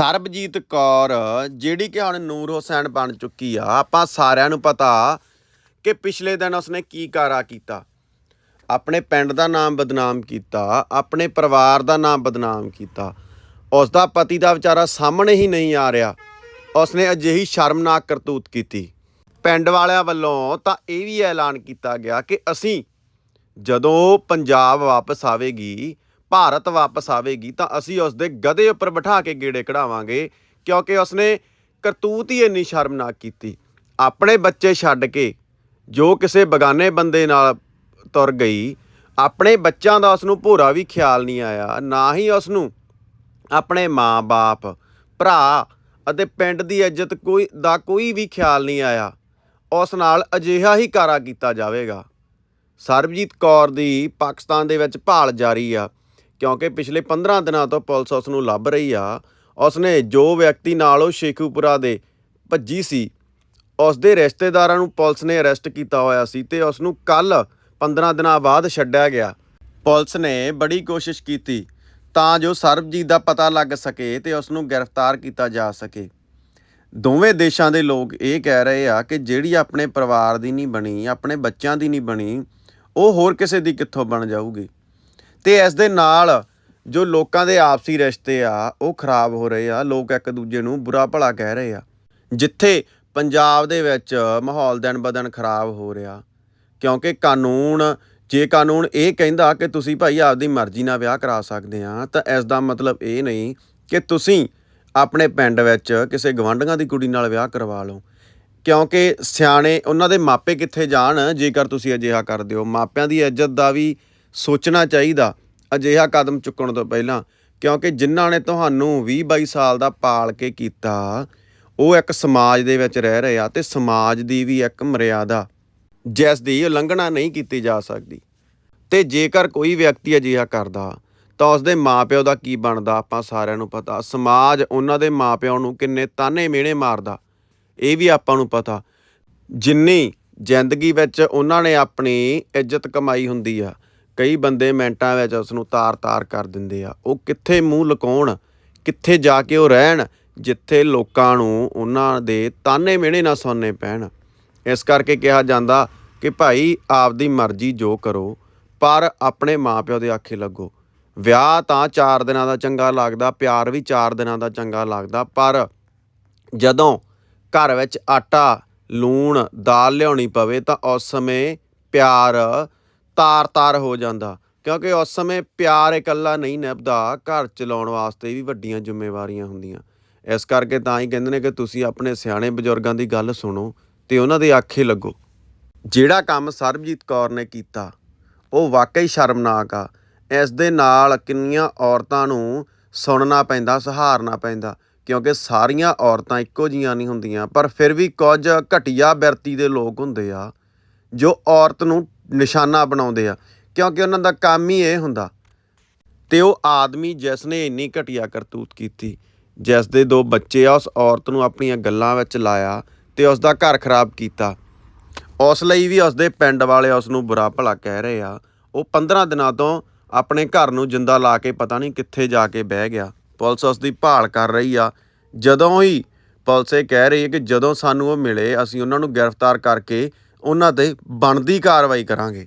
ਸਰਬਜੀਤ ਕੌਰ, ਜਿਹੜੀ ਕਿ ਹੁਣ ਨੂਰ ਹੁਸੈਨ ਬਣ ਚੁੱਕੀ ਆ, ਆਪਾਂ ਸਾਰਿਆਂ ਨੂੰ ਪਤਾ ਕਿ ਪਿਛਲੇ ਦਿਨ ਉਸਨੇ ਕੀ ਕਾਰਾ ਕੀਤਾ। ਆਪਣੇ ਪਿੰਡ ਦਾ ਨਾਮ ਬਦਨਾਮ ਕੀਤਾ, ਆਪਣੇ ਪਰਿਵਾਰ ਦਾ ਨਾਮ ਬਦਨਾਮ ਕੀਤਾ। ਉਸ ਦਾ ਪਤੀ ਦਾ ਵਿਚਾਰਾ ਸਾਹਮਣੇ ਹੀ ਨਹੀਂ ਆ ਰਿਹਾ। ਉਸਨੇ ਅਜਿਹੀ ਸ਼ਰਮਨਾਕ ਕਰਤੂਤ ਕੀਤੀ। ਪਿੰਡ ਵਾਲਿਆਂ ਵੱਲੋਂ ਤਾਂ ਇਹ ਵੀ ਐਲਾਨ ਕੀਤਾ ਗਿਆ ਕਿ ਅਸੀਂ ਜਦੋਂ ਪੰਜਾਬ ਵਾਪਸ ਆਵੇਗੀ ਭਾਰਤ ਵਾਪਸ ਆਵੇਗੀ, ਤਾਂ ਅਸੀਂ ਉਸ ਦੇ ਗਧੇ ਉੱਪਰ ਬਿਠਾ ਕੇ ਗੇੜੇ ਕਢਾਵਾਂਗੇ, ਕਿਉਂਕਿ ਉਸਨੇ ਕਰਤੂਤ ਹੀ ਇੰਨੀ ਸ਼ਰਮਨਾਕ ਕੀਤੀ। ਆਪਣੇ ਬੱਚੇ ਛੱਡ ਕੇ ਜੋ ਕਿਸੇ ਬਗਾਨੇ ਬੰਦੇ ਨਾਲ ਤੁਰ ਗਈ, ਆਪਣੇ ਬੱਚਿਆਂ ਦਾ ਉਸ ਨੂੰ ਭੋਰਾ ਵੀ ਖਿਆਲ ਨਹੀਂ ਆਇਆ, ਨਾ ਹੀ ਉਸ ਨੂੰ ਆਪਣੇ ਮਾਂ-ਬਾਪ ਭਰਾ ਅਤੇ ਪਿੰਡ ਦੀ ਇੱਜ਼ਤ ਕੋਈ, ਦਾ ਕੋਈ ਵੀ ਖਿਆਲ ਨਹੀਂ ਆਇਆ। ਉਸ ਨਾਲ ਅਜਿਹਾ ਹੀ ਕਾਰਾ ਕੀਤਾ ਜਾਵੇਗਾ। ਸਰਬਜੀਤ ਕੌਰ ਦੀ ਪਾਕਿਸਤਾਨ ਦੇ ਵਿੱਚ ਭਾਲ ਜਾਰੀ ਆ। ਕਿਉਂਕਿ ਪਿਛਲੇ 15 ਦਿਨਾਂ ਤੋਂ ਪੁਲਿਸ ਉਸ ਨੂੰ ਲੱਭ ਰਹੀ ਆ। ਉਸਨੇ ਜੋ ਵਿਅਕਤੀ ਨਾਲ ਉਹ ਸ਼ੇਖੂਪੁਰਾ ਦੇ ਭੱਜੀ ਸੀ ਉਸ ਦੇ ਰਿਸ਼ਤੇਦਾਰਾਂ ਨੂੰ ਪੁਲਿਸ ਨੇ ਅਰੈਸਟ ਕੀਤਾ ਹੋਇਆ ਸੀ ਤੇ ਉਸ ਨੂੰ ਕੱਲ 15 ਦਿਨਾਂ ਬਾਅਦ ਛੱਡਿਆ ਗਿਆ। ਪੁਲਿਸ ਨੇ ਬੜੀ ਕੋਸ਼ਿਸ਼ ਕੀਤੀ ਤਾਂ ਜੋ ਸਰਬਜੀਤ ਦਾ ਪਤਾ ਲੱਗ ਸਕੇ ਤੇ ਉਸ ਨੂੰ ਗ੍ਰਿਫਤਾਰ ਕੀਤਾ ਜਾ ਸਕੇ। ਦੋਵੇਂ ਦੇਸ਼ਾਂ ਦੇ ਲੋਕ ਇਹ ਕਹਿ ਰਹੇ ਆ ਕਿ ਜਿਹੜੀ ਆਪਣੇ ਪਰਿਵਾਰ ਦੀ ਨਹੀਂ ਬਣੀ, ਆਪਣੇ ਬੱਚਿਆਂ ਦੀ ਨਹੀਂ ਬਣੀ, ਉਹ ਹੋਰ ਕਿਸੇ ਦੀ ਕਿੱਥੋਂ ਬਣ ਜਾਊਗੀ? ਤੇ ਇਸ ਦੇ ਨਾਲ ਜੋ ਲੋਕਾਂ ਦੇ ਆਪਸੀ ਰਿਸ਼ਤੇ ਆ, ਉਹ ਖਰਾਬ ਹੋ ਰਹੇ ਆ, ਲੋਕ ਇੱਕ ਦੂਜੇ ਨੂੰ ਬੁਰਾ ਭਲਾ ਕਹਿ ਰਹੇ ਆ। ਜਿੱਥੇ ਪੰਜਾਬ ਦੇ ਵਿੱਚ ਮਾਹੌਲ ਦਿਨ ਬਦਨ ਖਰਾਬ ਹੋ ਰਿਹਾ, ਕਿਉਂਕਿ ਕਾਨੂੰਨ, ਜੇ ਕਾਨੂੰਨ ਇਹ ਕਹਿੰਦਾ ਕਿ ਤੁਸੀਂ ਭਾਈ ਆਪਦੀ ਮਰਜ਼ੀ ਨਾਲ ਵਿਆਹ ਕਰਾ ਸਕਦੇ ਆ, ਤਾਂ ਇਸ ਦਾ ਮਤਲਬ ਇਹ ਨਹੀਂ ਕਿ ਤੁਸੀਂ ਆਪਣੇ ਪਿੰਡ ਵਿੱਚ ਕਿਸੇ ਗਵਾਂਢੀਆਂ ਦੀ ਕੁੜੀ ਨਾਲ ਵਿਆਹ ਕਰਵਾ ਲਓ। ਕਿਉਂਕਿ ਸਿਆਣੇ, ਉਹਨਾਂ ਦੇ ਮਾਪੇ ਕਿੱਥੇ ਜਾਣ, ਜੇਕਰ ਤੁਸੀਂ ਅਜਿਹਾ ਕਰਦੇ ਹੋ। ਮਾਪਿਆਂ ਦੀ ਇੱਜ਼ਤ ਦਾ ਵੀ ਸੋਚਣਾ ਚਾਹੀਦਾ ਅਜਿਹਾ ਕਦਮ ਚੁੱਕਣ ਤੋਂ ਪਹਿਲਾਂ, ਕਿਉਂਕਿ ਜਿਨ੍ਹਾਂ ਨੇ ਤੁਹਾਨੂੰ 20 22 ਸਾਲ ਦਾ ਪਾਲ ਕੇ ਕੀਤਾ, ਉਹ ਇੱਕ ਸਮਾਜ ਦੇ ਵਿੱਚ ਰਹਿ ਰਹੇ ਆ ਤੇ ਸਮਾਜ ਦੀ ਵੀ ਇੱਕ ਮਰਿਆਦਾ, ਜਿਸ ਦੀ ਉਲੰਘਣਾ ਨਹੀਂ ਕੀਤੀ ਜਾ ਸਕਦੀ। ਤੇ ਜੇਕਰ ਕੋਈ ਵਿਅਕਤੀ ਅਜਿਹਾ ਕਰਦਾ, ਤਾਂ ਉਸਦੇ ਮਾਪਿਓ ਦਾ ਕੀ ਬਣਦਾ, ਆਪਾਂ ਸਾਰਿਆਂ ਨੂੰ ਪਤਾ। ਸਮਾਜ ਉਹਨਾਂ ਦੇ ਮਾਪਿਆਂ ਨੂੰ ਕਿੰਨੇ ਤਾਨੇ ਮਿਹਣੇ ਮਾਰਦਾ, ਇਹ ਵੀ ਆਪਾਂ ਨੂੰ ਪਤਾ। ਜਿੰਨੀ ਜ਼ਿੰਦਗੀ ਵਿੱਚ ਉਹਨਾਂ ਨੇ ਆਪਣੀ ਇੱਜ਼ਤ ਕਮਾਈ ਹੁੰਦੀ ਆ ਕਈ ਬੰਦੇ ਮਿੰਟਾਂ ਵਿੱਚ ਉਸ ਨੂੰ ਤਾਰ-ਤਾਰ ਕਰ ਦਿੰਦੇ ਆ। ਉਹ ਕਿੱਥੇ ਮੂੰਹ ਲੁਕਾਉਣ, ਕਿੱਥੇ ਜਾ ਕੇ ਉਹ ਰਹਿਣ, ਜਿੱਥੇ ਲੋਕਾਂ ਨੂੰ ਉਹਨਾਂ ਦੇ ਤਾਨੇ ਮਿਹਣੇ ਨਾ ਸੁਣਨੇ ਪੈਣ। ਇਸ ਕਰਕੇ ਕਿਹਾ ਜਾਂਦਾ ਕਿ ਭਾਈ, ਆਪਦੀ ਮਰਜ਼ੀ ਜੋ ਕਰੋ, ਪਰ ਆਪਣੇ ਮਾਪਿਓ ਦੇ ਆਖੇ ਲੱਗੋ। ਵਿਆਹ ਤਾਂ 4 ਦਿਨਾਂ ਦਾ ਚੰਗਾ ਲੱਗਦਾ, ਪਿਆਰ ਵੀ 4 ਦਿਨਾਂ ਦਾ ਚੰਗਾ ਲੱਗਦਾ, ਪਰ ਜਦੋਂ ਘਰ ਵਿੱਚ ਆਟਾ, ਲੂਣ, ਦਾਲ ਲਿਆਉਣੀ ਪਵੇ ਤਾਂ ਉਸ ਸਮੇਂ ਪਿਆਰ ਤਾਰ-ਤਾਰ ਹੋ ਜਾਂਦਾ। ਕਿਉਂਕਿ ਉਸ ਸਮੇਂ ਪਿਆਰ ਇਕੱਲਾ ਨਹੀਂ ਨਿਭਦਾ, ਘਰ ਚਲਾਉਣ ਵਾਸਤੇ ਵੀ ਵੱਡੀਆਂ ਜ਼ਿੰਮੇਵਾਰੀਆਂ ਹੁੰਦੀਆਂ। ਇਸ ਕਰਕੇ ਤਾਂ ਹੀ ਕਹਿੰਦੇ ਨੇ ਕਿ ਤੁਸੀਂ ਆਪਣੇ ਸਿਆਣੇ ਬਜ਼ੁਰਗਾਂ ਦੀ ਗੱਲ ਸੁਣੋ ਤੇ ਉਹਨਾਂ ਦੇ ਆਖੇ ਲੱਗੋ। ਜਿਹੜਾ ਕੰਮ ਸਰਬਜੀਤ ਕੌਰ ਨੇ ਕੀਤਾ, ਉਹ ਵਾਕਈ ਸ਼ਰਮਨਾਕ ਆ। ਇਸ ਦੇ ਨਾਲ ਕਿੰਨੀਆਂ ਔਰਤਾਂ ਨੂੰ ਸੁਣਨਾ ਪੈਂਦਾ, ਸਹਾਰਨਾ ਪੈਂਦਾ, ਕਿਉਂਕਿ ਸਾਰੀਆਂ ਔਰਤਾਂ ਇੱਕੋ ਜੀਆਂ ਨਹੀਂ ਹੁੰਦੀਆਂ। ਪਰ ਫਿਰ ਵੀ ਕੁਝ ਘਟੀਆ ਬਿਰਤੀ ਦੇ ਲੋਕ ਹੁੰਦੇ ਆ, ਜੋ ਔਰਤ ਨੂੰ ਨਿਸ਼ਾਨਾ ਬਣਾਉਂਦੇ ਆ, ਕਿਉਂਕਿ ਉਹਨਾਂ ਦਾ ਕੰਮ ਹੀ ਇਹ ਹੁੰਦਾ। ਤੇ ਉਹ ਆਦਮੀ ਜਿਸ ਨੇ ਇੰਨੀ ਘਟੀਆ ਕਰਤੂਤ ਕੀਤੀ ਜਿਸ ਦੇ ਦੋ ਬੱਚੇ ਆ, ਉਸ ਔਰਤ ਨੂੰ ਆਪਣੀਆਂ ਗੱਲਾਂ ਵਿੱਚ ਲਾਇਆ ਤੇ ਉਸ ਦਾ ਘਰ ਖਰਾਬ ਕੀਤਾ। ਉਸ ਲਈ ਵੀ ਉਸ ਦੇ ਪਿੰਡ ਵਾਲੇ ਉਸ ਨੂੰ ਬੁਰਾ ਭਲਾ ਕਹਿ ਰਹੇ ਆ। ਉਹ 15 ਦਿਨਾਂ ਤੋਂ ਆਪਣੇ ਘਰ ਨੂੰ ਜਿੰਦਾ ਲਾ ਕੇ ਪਤਾ ਨਹੀਂ ਕਿੱਥੇ ਜਾ ਕੇ ਬਹਿ ਗਿਆ। ਪੁਲਿਸ ਉਸ ਦੀ ਭਾਲ ਕਰ ਰਹੀ ਆ। ਜਦੋਂ ਹੀ ਪੁਲਿਸ ਇਹ ਕਹਿ ਰਹੀ ਹੈ ਕਿ ਜਦੋਂ ਸਾਨੂੰ ਉਹ ਮਿਲੇ, ਅਸੀਂ ਉਹਨਾਂ ਨੂੰ ਗ੍ਰਿਫਤਾਰ ਕਰਕੇ ਉਹਨਾਂ ਤੇ ਬਣਦੀ ਕਾਰਵਾਈ ਕਰਾਂਗੇ।